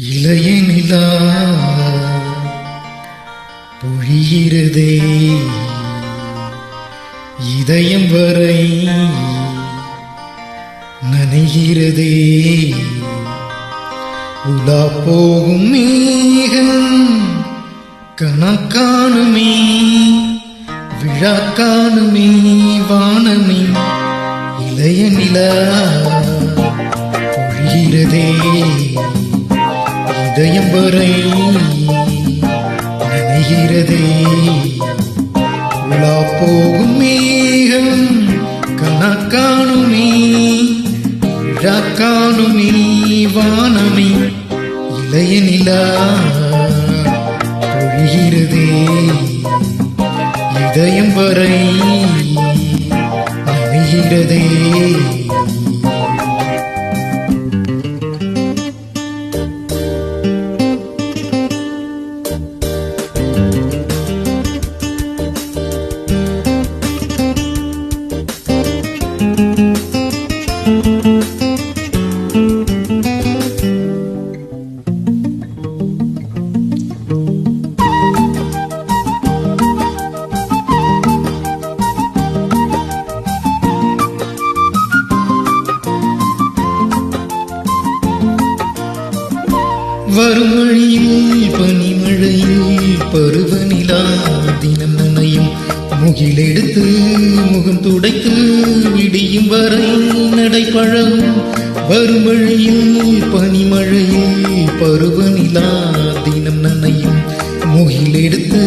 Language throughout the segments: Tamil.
இளைய நிலா பொழிகிறதே. இதயம் வரை நனைகிறதே. உலா போகும் மேகம் கணக்கானுமே விழாக்கானுமே வானமே. இளைய நிலா பொழிகிறதே. இதயம் வரை நனைகிறதே உலா போகும் மேகம் கணக்காணுமே விழா காணுமே வானமே இளைய நிலா வரும் வழியில் பனிமழையில் பருவநிலா தினம் நனையும் முகிலெடுத்து முகம் துடைத்து விடியும் வரை நடைபழகும் வரும் வழியில் பனிமழையில் பருவநிலா தினம் நனையும். முகிலெடுத்து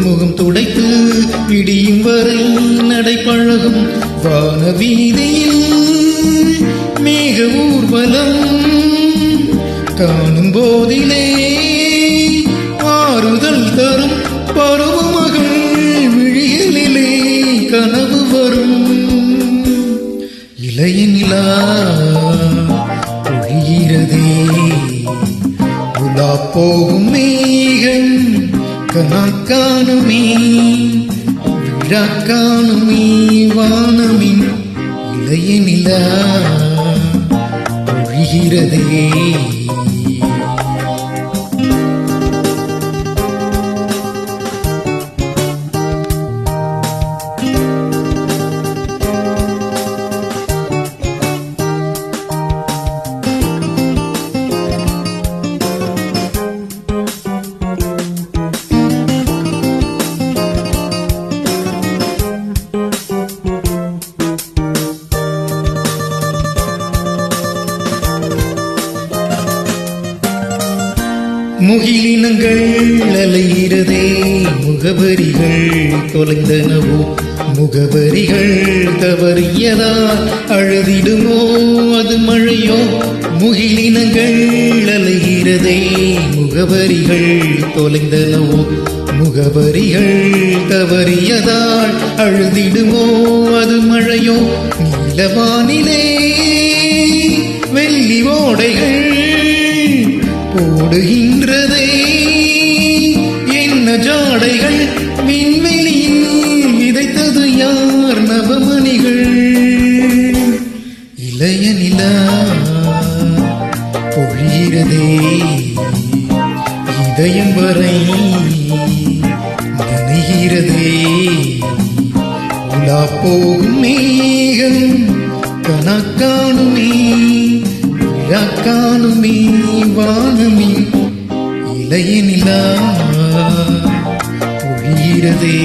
முகம் துடைத்து விடியும் வரை நடைபழகும் வான வீதியில் மேக ஊர்வலம் காணும் போதிலே ஆறுதல் தரும் பருவமகள் விழிகளிலே கனவு வரும். இளைய பொழிகிறதே உலா போகும் மேகன் கணக்கானுமே விழா காணுமே வானமின் இளைய இருக்கிறதே முகிலினங்கள் அலையிறதே முகவரிகள் தொலைந்தனவோ? முகவரிகள் தவறியதா அழுதிடுமோ அது மழையோ? முகிலினங்கள் அலைகிறதே முகவரிகள் தொலைந்தனவோ? முகவரிகள் தவறியதால் அழுதிடுமோ அது மழையோ? நீலவானிலே வெள்ளி ஓடைகள் ஓடுகின்றதே. என்ன ஜாடைகள் விண்வெளியில் விதைத்தது யார் நவமணிகள்? இளைய நிலா பொழிகிறதே. இதயம் வரை நனைகிறதே. உலா போகும் மேகம் கணக்கானுமே விழாக்கானுமே வானமே இளைய நிலா பொழிகிறதே